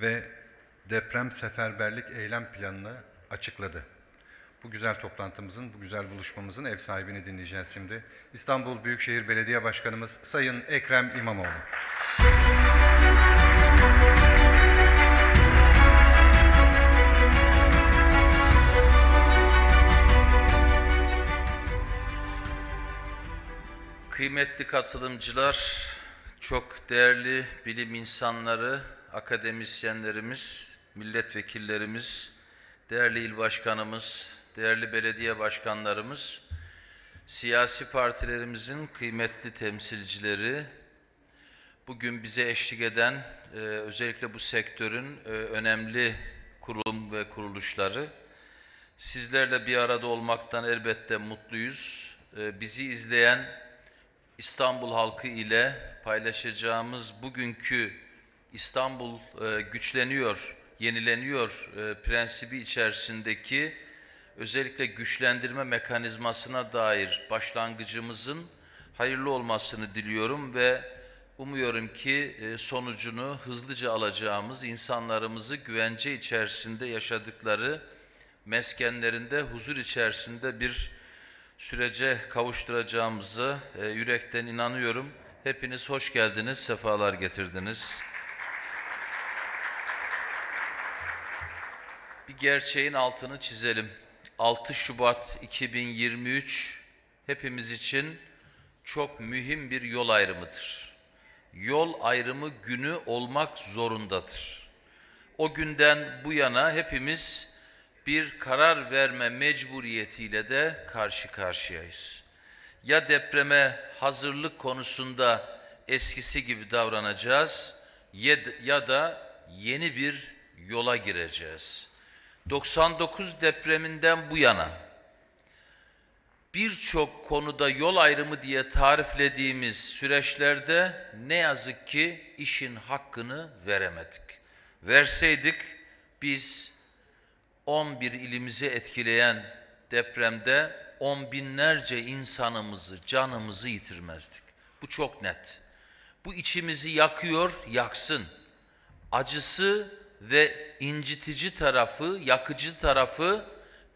ve deprem seferberlik eylem planını açıkladı. Bu güzel toplantımızın, bu güzel buluşmamızın ev sahibini dinleyeceğiz şimdi. İstanbul Büyükşehir Belediye Başkanımız Sayın Ekrem İmamoğlu. Kıymetli katılımcılar, çok değerli bilim insanları, akademisyenlerimiz, milletvekillerimiz, değerli il başkanımız, değerli belediye başkanlarımız, siyasi partilerimizin kıymetli temsilcileri, bugün bize eşlik eden e, özellikle bu sektörün e, önemli kurum ve kuruluşları, sizlerle bir arada olmaktan elbette mutluyuz. E, bizi izleyen İstanbul halkı ile paylaşacağımız bugünkü İstanbul e, güçleniyor, yenileniyor e, prensibi içerisindeki özellikle güçlendirme mekanizmasına dair başlangıcımızın hayırlı olmasını diliyorum ve umuyorum ki e, sonucunu hızlıca alacağımız insanlarımızı güvence içerisinde yaşadıkları meskenlerinde huzur içerisinde bir sürece kavuşturacağımızı e, yürekten inanıyorum. Hepiniz hoş geldiniz, sefalar getirdiniz. Bir gerçeğin altını çizelim. 6 Şubat 2023 hepimiz için çok mühim bir yol ayrımıdır. Yol ayrımı günü olmak zorundadır. O günden bu yana hepimiz bir karar verme mecburiyetiyle de karşı karşıyayız. Ya depreme hazırlık konusunda eskisi gibi davranacağız ya, da yeni bir yola gireceğiz. 99 depreminden bu yana birçok konuda yol ayrımı diye tariflediğimiz süreçlerde ne yazık ki işin hakkını veremedik. Verseydik biz 11 ilimizi etkileyen depremde on binlerce insanımızı, canımızı yitirmezdik. Bu çok net. Bu içimizi yakıyor, yaksın. Acısı ve incitici tarafı, yakıcı tarafı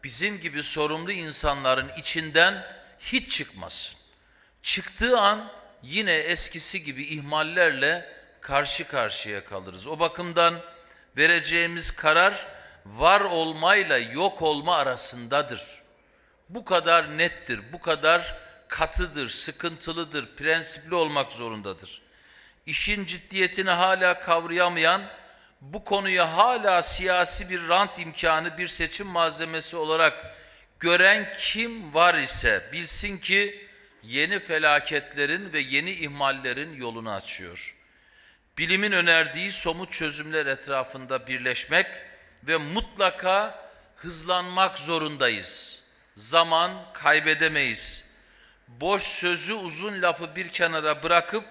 bizim gibi sorumlu insanların içinden hiç çıkmasın. Çıktığı an yine eskisi gibi ihmallerle karşı karşıya kalırız. O bakımdan vereceğimiz karar var olmayla yok olma arasındadır. Bu kadar nettir, bu kadar katıdır, sıkıntılıdır, prensipli olmak zorundadır. İşin ciddiyetini hala kavrayamayan, bu konuyu hala siyasi bir rant imkanı, bir seçim malzemesi olarak gören kim var ise bilsin ki yeni felaketlerin ve yeni ihmallerin yolunu açıyor. Bilimin önerdiği somut çözümler etrafında birleşmek, ve mutlaka hızlanmak zorundayız. Zaman kaybedemeyiz. Boş sözü uzun lafı bir kenara bırakıp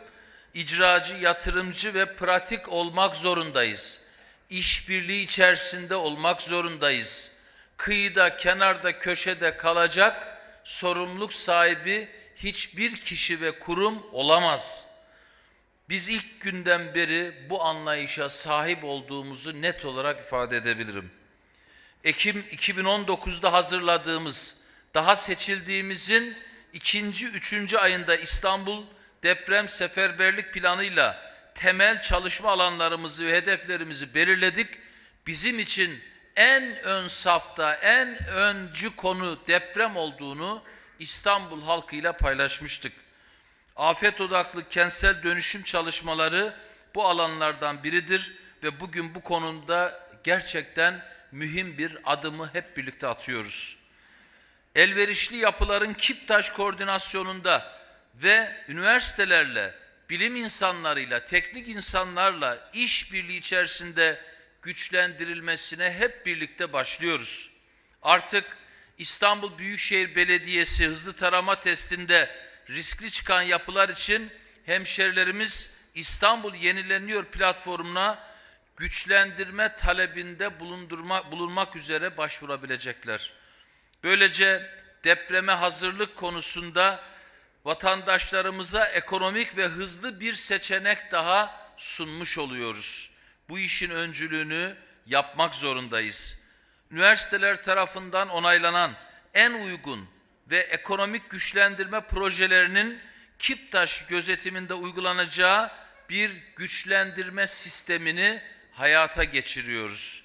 icracı, yatırımcı ve pratik olmak zorundayız. İşbirliği içerisinde olmak zorundayız. Kıyıda, kenarda, köşede kalacak sorumluluk sahibi hiçbir kişi ve kurum olamaz.'' Biz ilk günden beri bu anlayışa sahip olduğumuzu net olarak ifade edebilirim. Ekim 2019'da hazırladığımız, daha seçildiğimizin ikinci, üçüncü ayında İstanbul deprem seferberlik planıyla temel çalışma alanlarımızı ve hedeflerimizi belirledik. Bizim için en ön safta, en öncü konu deprem olduğunu İstanbul halkıyla paylaşmıştık. Afet odaklı kentsel dönüşüm çalışmaları bu alanlardan biridir ve bugün bu konuda gerçekten mühim bir adımı hep birlikte atıyoruz. Elverişli yapıların Kiptaş koordinasyonunda ve üniversitelerle, bilim insanlarıyla, teknik insanlarla işbirliği içerisinde güçlendirilmesine hep birlikte başlıyoruz. Artık İstanbul Büyükşehir Belediyesi hızlı tarama testinde riskli çıkan yapılar için hemşerilerimiz İstanbul Yenileniyor platformuna güçlendirme talebinde bulundurma, bulunmak üzere başvurabilecekler. Böylece depreme hazırlık konusunda vatandaşlarımıza ekonomik ve hızlı bir seçenek daha sunmuş oluyoruz. Bu işin öncülüğünü yapmak zorundayız. Üniversiteler tarafından onaylanan en uygun ve ekonomik güçlendirme projelerinin Kiptaş gözetiminde uygulanacağı bir güçlendirme sistemini hayata geçiriyoruz.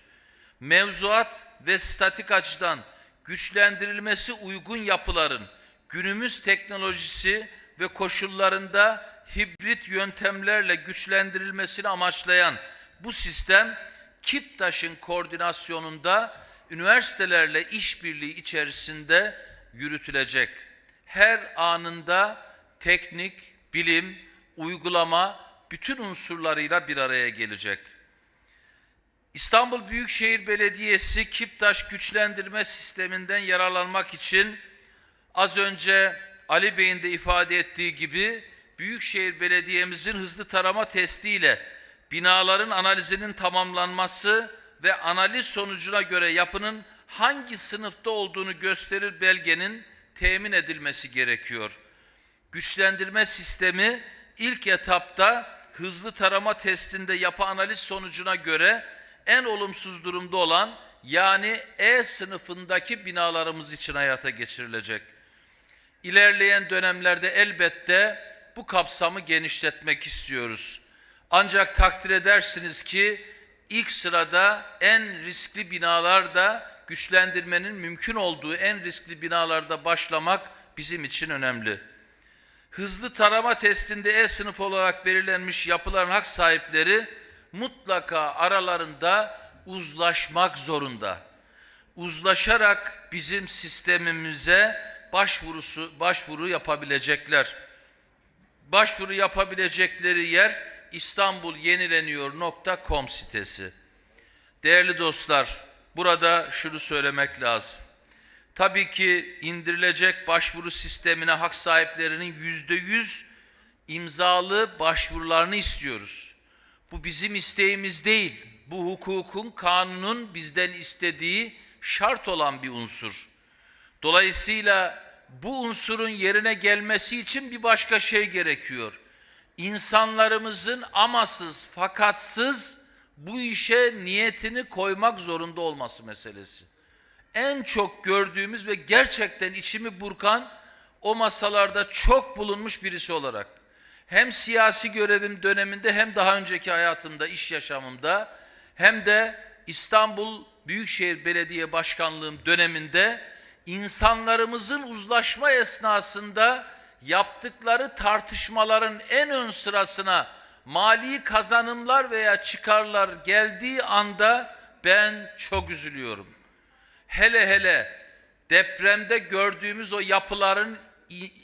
Mevzuat ve statik açıdan güçlendirilmesi uygun yapıların günümüz teknolojisi ve koşullarında hibrit yöntemlerle güçlendirilmesini amaçlayan bu sistem Kiptaş'ın koordinasyonunda üniversitelerle işbirliği içerisinde yürütülecek. Her anında teknik, bilim, uygulama bütün unsurlarıyla bir araya gelecek. İstanbul Büyükşehir Belediyesi Kiptaş güçlendirme sisteminden yararlanmak için az önce Ali Bey'in de ifade ettiği gibi Büyükşehir Belediye'mizin hızlı tarama testiyle binaların analizinin tamamlanması ve analiz sonucuna göre yapının hangi sınıfta olduğunu gösterir belgenin temin edilmesi gerekiyor. Güçlendirme sistemi ilk etapta hızlı tarama testinde yapı analiz sonucuna göre en olumsuz durumda olan yani E sınıfındaki binalarımız için hayata geçirilecek. İlerleyen dönemlerde elbette bu kapsamı genişletmek istiyoruz. Ancak takdir edersiniz ki ilk sırada en riskli binalarda güçlendirmenin mümkün olduğu en riskli binalarda başlamak bizim için önemli. Hızlı tarama testinde E sınıf olarak belirlenmiş yapıların hak sahipleri mutlaka aralarında uzlaşmak zorunda. Uzlaşarak bizim sistemimize başvurusu başvuru yapabilecekler. Başvuru yapabilecekleri yer İstanbul yenileniyor.com sitesi. Değerli dostlar, burada şunu söylemek lazım. Tabii ki indirilecek başvuru sistemine hak sahiplerinin yüzde yüz imzalı başvurularını istiyoruz. Bu bizim isteğimiz değil. Bu hukukun, kanunun bizden istediği şart olan bir unsur. Dolayısıyla bu unsurun yerine gelmesi için bir başka şey gerekiyor. İnsanlarımızın amasız, fakatsız bu işe niyetini koymak zorunda olması meselesi en çok gördüğümüz ve gerçekten içimi burkan o masalarda çok bulunmuş birisi olarak hem siyasi görevim döneminde hem daha önceki hayatımda, iş yaşamımda hem de İstanbul Büyükşehir Belediye Başkanlığım döneminde insanlarımızın uzlaşma esnasında yaptıkları tartışmaların en ön sırasına mali kazanımlar veya çıkarlar geldiği anda ben çok üzülüyorum. Hele hele depremde gördüğümüz o yapıların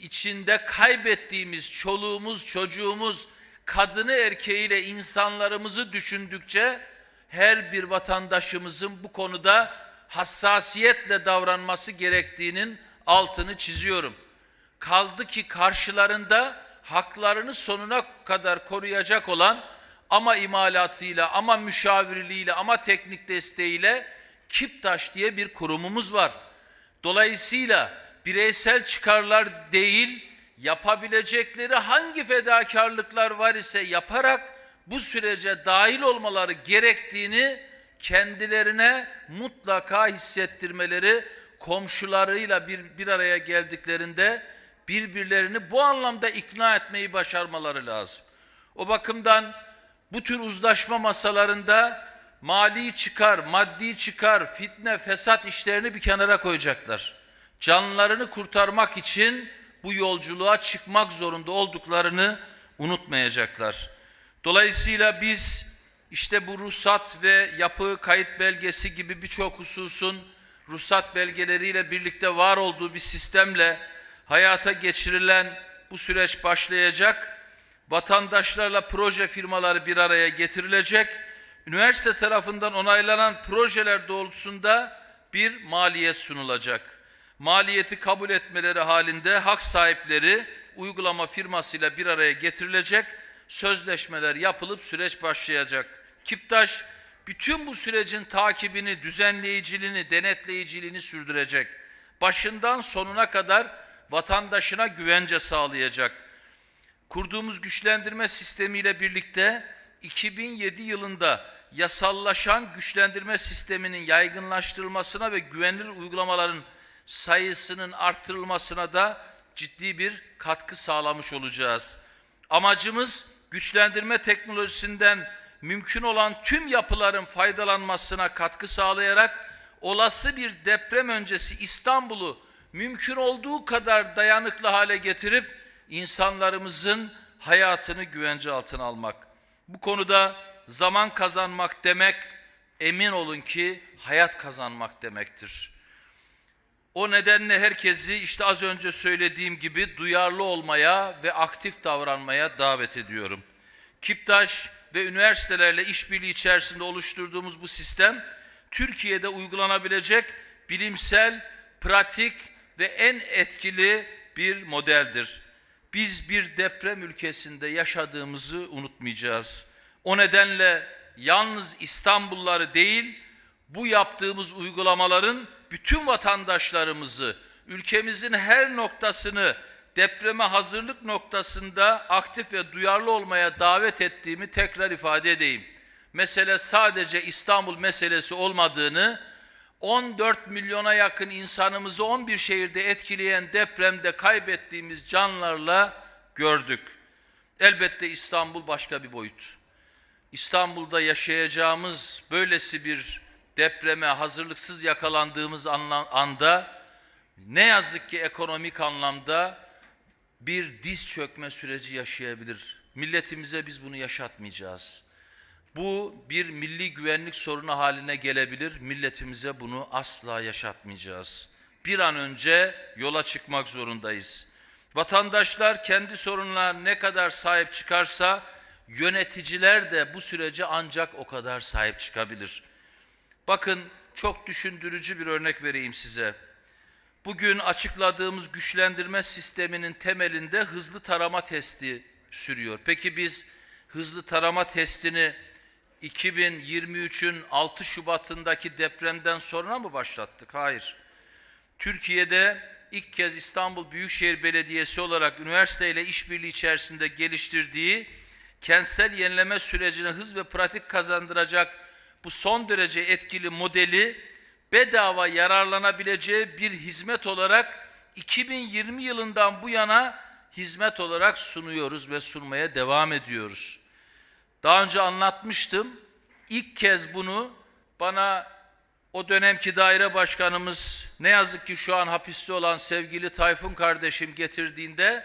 içinde kaybettiğimiz çoluğumuz, çocuğumuz, kadını erkeğiyle insanlarımızı düşündükçe her bir vatandaşımızın bu konuda hassasiyetle davranması gerektiğinin altını çiziyorum. Kaldı ki karşılarında haklarını sonuna kadar koruyacak olan ama imalatıyla, ama müşavirliğiyle, ama teknik desteğiyle Kiptaş diye bir kurumumuz var. Dolayısıyla bireysel çıkarlar değil, yapabilecekleri hangi fedakarlıklar var ise yaparak bu sürece dahil olmaları gerektiğini kendilerine mutlaka hissettirmeleri, komşularıyla bir, bir araya geldiklerinde birbirlerini bu anlamda ikna etmeyi başarmaları lazım. O bakımdan bu tür uzlaşma masalarında mali çıkar, maddi çıkar, fitne, fesat işlerini bir kenara koyacaklar. Canlarını kurtarmak için bu yolculuğa çıkmak zorunda olduklarını unutmayacaklar. Dolayısıyla biz işte bu ruhsat ve yapı kayıt belgesi gibi birçok hususun ruhsat belgeleriyle birlikte var olduğu bir sistemle hayata geçirilen bu süreç başlayacak. Vatandaşlarla proje firmaları bir araya getirilecek üniversite tarafından onaylanan projeler doğrultusunda bir maliyet sunulacak. Maliyeti kabul etmeleri halinde hak sahipleri uygulama firmasıyla bir araya getirilecek, sözleşmeler yapılıp süreç başlayacak. Kiptaş bütün bu sürecin takibini, düzenleyiciliğini, denetleyiciliğini sürdürecek. Başından sonuna kadar vatandaşına güvence sağlayacak. Kurduğumuz güçlendirme sistemiyle birlikte 2007 yılında yasallaşan güçlendirme sisteminin yaygınlaştırılmasına ve güvenilir uygulamaların sayısının artırılmasına da ciddi bir katkı sağlamış olacağız. Amacımız güçlendirme teknolojisinden mümkün olan tüm yapıların faydalanmasına katkı sağlayarak olası bir deprem öncesi İstanbul'u mümkün olduğu kadar dayanıklı hale getirip insanlarımızın hayatını güvence altına almak. Bu konuda zaman kazanmak demek emin olun ki hayat kazanmak demektir. O nedenle herkesi işte az önce söylediğim gibi duyarlı olmaya ve aktif davranmaya davet ediyorum. Kiptaş ve üniversitelerle işbirliği içerisinde oluşturduğumuz bu sistem Türkiye'de uygulanabilecek bilimsel, pratik ve en etkili bir modeldir. Biz bir deprem ülkesinde yaşadığımızı unutmayacağız. O nedenle yalnız İstanbulluları değil, bu yaptığımız uygulamaların bütün vatandaşlarımızı, ülkemizin her noktasını depreme hazırlık noktasında aktif ve duyarlı olmaya davet ettiğimi tekrar ifade edeyim. Mesele sadece İstanbul meselesi olmadığını, 14 milyona yakın insanımızı 11 şehirde etkileyen depremde kaybettiğimiz canlarla gördük. Elbette İstanbul başka bir boyut. İstanbul'da yaşayacağımız böylesi bir depreme hazırlıksız yakalandığımız anda ne yazık ki ekonomik anlamda bir diz çökme süreci yaşayabilir. Milletimize biz bunu yaşatmayacağız. Bu bir milli güvenlik sorunu haline gelebilir. Milletimize bunu asla yaşatmayacağız. Bir an önce yola çıkmak zorundayız. Vatandaşlar kendi sorunlarına ne kadar sahip çıkarsa yöneticiler de bu sürece ancak o kadar sahip çıkabilir. Bakın çok düşündürücü bir örnek vereyim size. Bugün açıkladığımız güçlendirme sisteminin temelinde hızlı tarama testi sürüyor. Peki biz hızlı tarama testini 2023'ün 6 Şubat'ındaki depremden sonra mı başlattık? Hayır. Türkiye'de ilk kez İstanbul Büyükşehir Belediyesi olarak üniversiteyle işbirliği içerisinde geliştirdiği kentsel yenileme sürecine hız ve pratik kazandıracak bu son derece etkili modeli bedava yararlanabileceği bir hizmet olarak 2020 yılından bu yana hizmet olarak sunuyoruz ve sunmaya devam ediyoruz. Daha önce anlatmıştım. İlk kez bunu bana o dönemki daire başkanımız ne yazık ki şu an hapiste olan sevgili Tayfun kardeşim getirdiğinde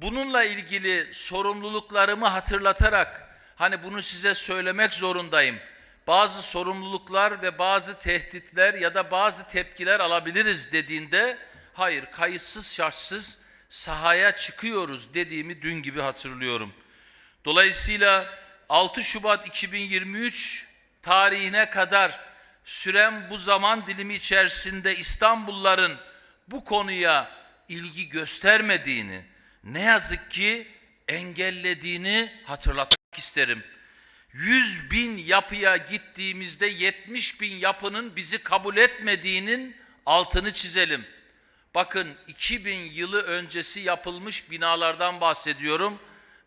bununla ilgili sorumluluklarımı hatırlatarak hani bunu size söylemek zorundayım. Bazı sorumluluklar ve bazı tehditler ya da bazı tepkiler alabiliriz dediğinde hayır kayıtsız şartsız sahaya çıkıyoruz dediğimi dün gibi hatırlıyorum. Dolayısıyla 6 Şubat 2023 tarihine kadar süren bu zaman dilimi içerisinde İstanbulluların bu konuya ilgi göstermediğini, ne yazık ki engellediğini hatırlatmak isterim. 100 bin yapıya gittiğimizde 70 bin yapının bizi kabul etmediğinin altını çizelim. Bakın 2000 yılı öncesi yapılmış binalardan bahsediyorum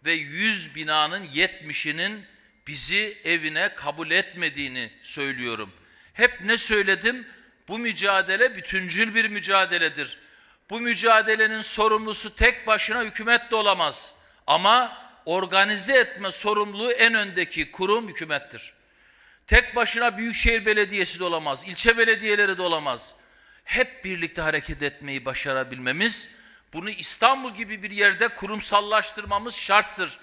ve 100 binanın 70'inin bizi evine kabul etmediğini söylüyorum. Hep ne söyledim? Bu mücadele bütüncül bir mücadeledir. Bu mücadelenin sorumlusu tek başına hükümet de olamaz. Ama organize etme sorumluluğu en öndeki kurum hükümettir. Tek başına Büyükşehir Belediyesi de olamaz, ilçe belediyeleri de olamaz. Hep birlikte hareket etmeyi başarabilmemiz, bunu İstanbul gibi bir yerde kurumsallaştırmamız şarttır.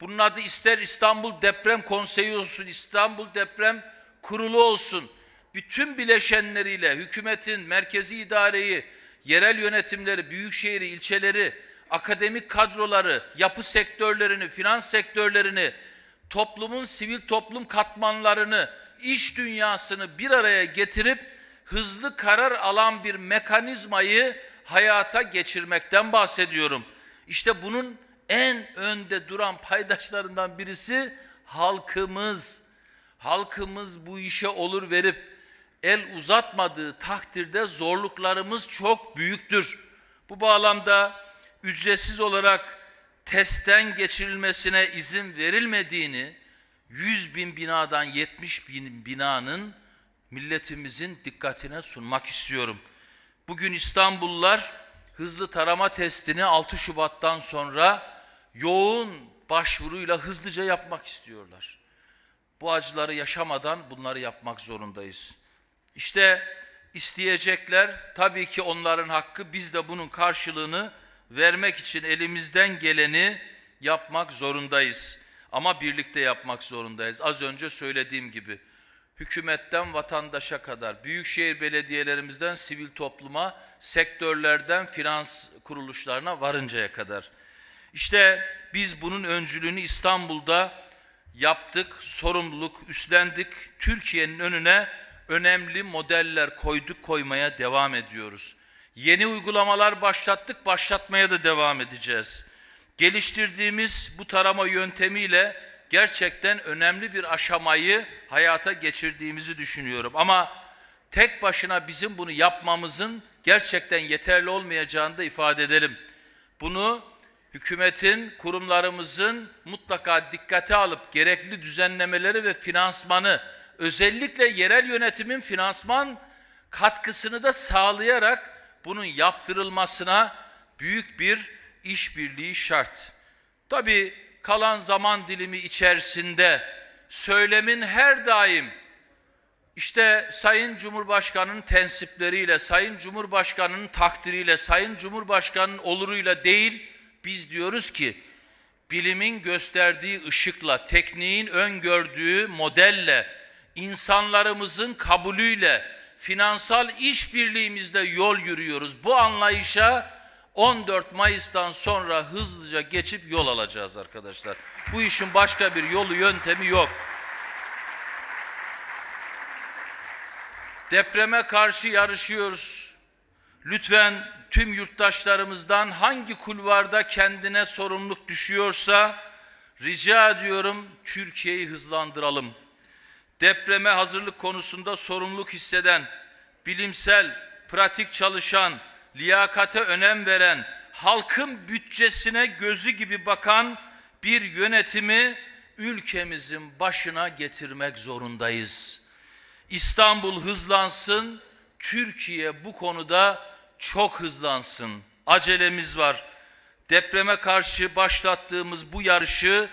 Bunun adı ister İstanbul Deprem Konseyi olsun, İstanbul Deprem Kurulu olsun. Bütün bileşenleriyle hükümetin, merkezi idareyi, yerel yönetimleri, büyükşehiri, ilçeleri, akademik kadroları, yapı sektörlerini, finans sektörlerini, toplumun sivil toplum katmanlarını, iş dünyasını bir araya getirip hızlı karar alan bir mekanizmayı hayata geçirmekten bahsediyorum. İşte bunun en önde duran paydaşlarından birisi halkımız. Halkımız bu işe olur verip el uzatmadığı takdirde zorluklarımız çok büyüktür. Bu bağlamda ücretsiz olarak testten geçirilmesine izin verilmediğini 100 bin binadan 70 bin binanın milletimizin dikkatine sunmak istiyorum. Bugün İstanbullular hızlı tarama testini 6 Şubat'tan sonra yoğun başvuruyla hızlıca yapmak istiyorlar. Bu acıları yaşamadan bunları yapmak zorundayız. İşte isteyecekler tabii ki onların hakkı biz de bunun karşılığını vermek için elimizden geleni yapmak zorundayız. Ama birlikte yapmak zorundayız. Az önce söylediğim gibi hükümetten vatandaşa kadar, büyükşehir belediyelerimizden sivil topluma, sektörlerden finans kuruluşlarına varıncaya kadar. İşte biz bunun öncülüğünü İstanbul'da yaptık, sorumluluk üstlendik. Türkiye'nin önüne önemli modeller koyduk, koymaya devam ediyoruz. Yeni uygulamalar başlattık, başlatmaya da devam edeceğiz. Geliştirdiğimiz bu tarama yöntemiyle gerçekten önemli bir aşamayı hayata geçirdiğimizi düşünüyorum. Ama tek başına bizim bunu yapmamızın gerçekten yeterli olmayacağını da ifade edelim. Bunu hükümetin, kurumlarımızın mutlaka dikkate alıp gerekli düzenlemeleri ve finansmanı, özellikle yerel yönetimin finansman katkısını da sağlayarak bunun yaptırılmasına büyük bir işbirliği şart. Tabii kalan zaman dilimi içerisinde söylemin her daim işte Sayın Cumhurbaşkanı'nın tensipleriyle, Sayın Cumhurbaşkanı'nın takdiriyle, Sayın Cumhurbaşkanı'nın oluruyla değil, biz diyoruz ki bilimin gösterdiği ışıkla, tekniğin öngördüğü modelle, insanlarımızın kabulüyle, finansal işbirliğimizle yol yürüyoruz. Bu anlayışa 14 Mayıs'tan sonra hızlıca geçip yol alacağız arkadaşlar. Bu işin başka bir yolu yöntemi yok. Depreme karşı yarışıyoruz. Lütfen tüm yurttaşlarımızdan hangi kulvarda kendine sorumluluk düşüyorsa rica ediyorum Türkiye'yi hızlandıralım. Depreme hazırlık konusunda sorumluluk hisseden, bilimsel, pratik çalışan, liyakate önem veren, halkın bütçesine gözü gibi bakan bir yönetimi ülkemizin başına getirmek zorundayız. İstanbul hızlansın, Türkiye bu konuda çok hızlansın. Acelemiz var. Depreme karşı başlattığımız bu yarışı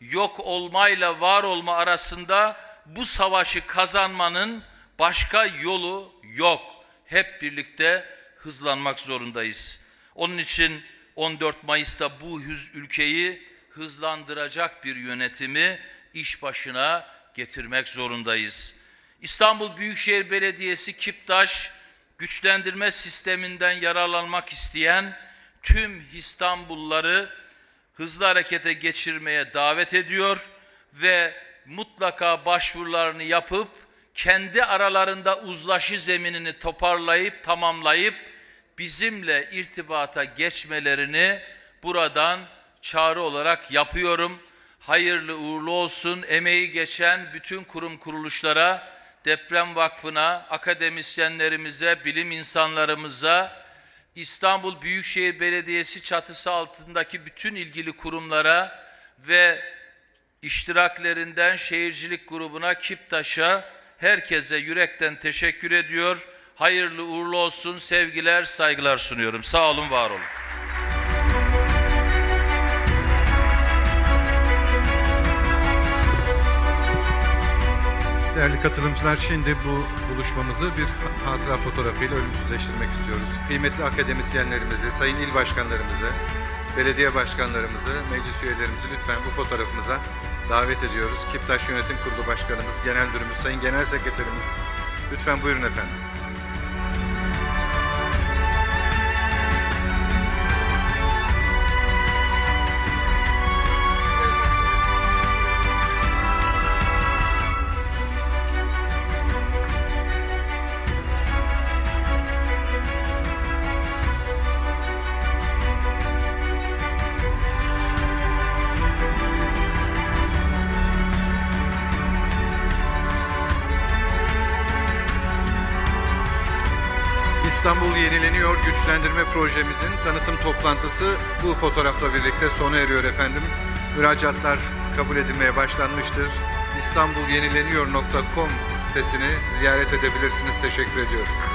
yok olmayla var olma arasında bu savaşı kazanmanın başka yolu yok. Hep birlikte hızlanmak zorundayız. Onun için 14 Mayıs'ta bu ülkeyi hızlandıracak bir yönetimi iş başına getirmek zorundayız. İstanbul Büyükşehir Belediyesi Kiptaş güçlendirme sisteminden yararlanmak isteyen tüm İstanbulluları hızlı harekete geçirmeye davet ediyor ve mutlaka başvurularını yapıp kendi aralarında uzlaşı zeminini toparlayıp tamamlayıp bizimle irtibata geçmelerini buradan çağrı olarak yapıyorum. Hayırlı uğurlu olsun. Emeği geçen bütün kurum kuruluşlara, Deprem Vakfı'na, akademisyenlerimize, bilim insanlarımıza, İstanbul Büyükşehir Belediyesi çatısı altındaki bütün ilgili kurumlara ve iştiraklerinden şehircilik grubuna, Kiptaş'a, herkese yürekten teşekkür ediyor. Hayırlı uğurlu olsun, sevgiler, saygılar sunuyorum. Sağ olun, var olun. Değerli katılımcılar şimdi bu buluşmamızı bir hatıra fotoğrafıyla ölümsüzleştirmek istiyoruz. Kıymetli akademisyenlerimizi, sayın il başkanlarımızı, belediye başkanlarımızı, meclis üyelerimizi lütfen bu fotoğrafımıza davet ediyoruz. Kiptaş Yönetim Kurulu Başkanımız, Genel Müdürümüz, Sayın Genel Sekreterimiz lütfen buyurun efendim. İstanbul Yenileniyor Güçlendirme Projemizin tanıtım toplantısı bu fotoğrafla birlikte sona eriyor efendim. Müracaatlar kabul edilmeye başlanmıştır. istanbulyenilenio.com sitesini ziyaret edebilirsiniz. Teşekkür ediyoruz.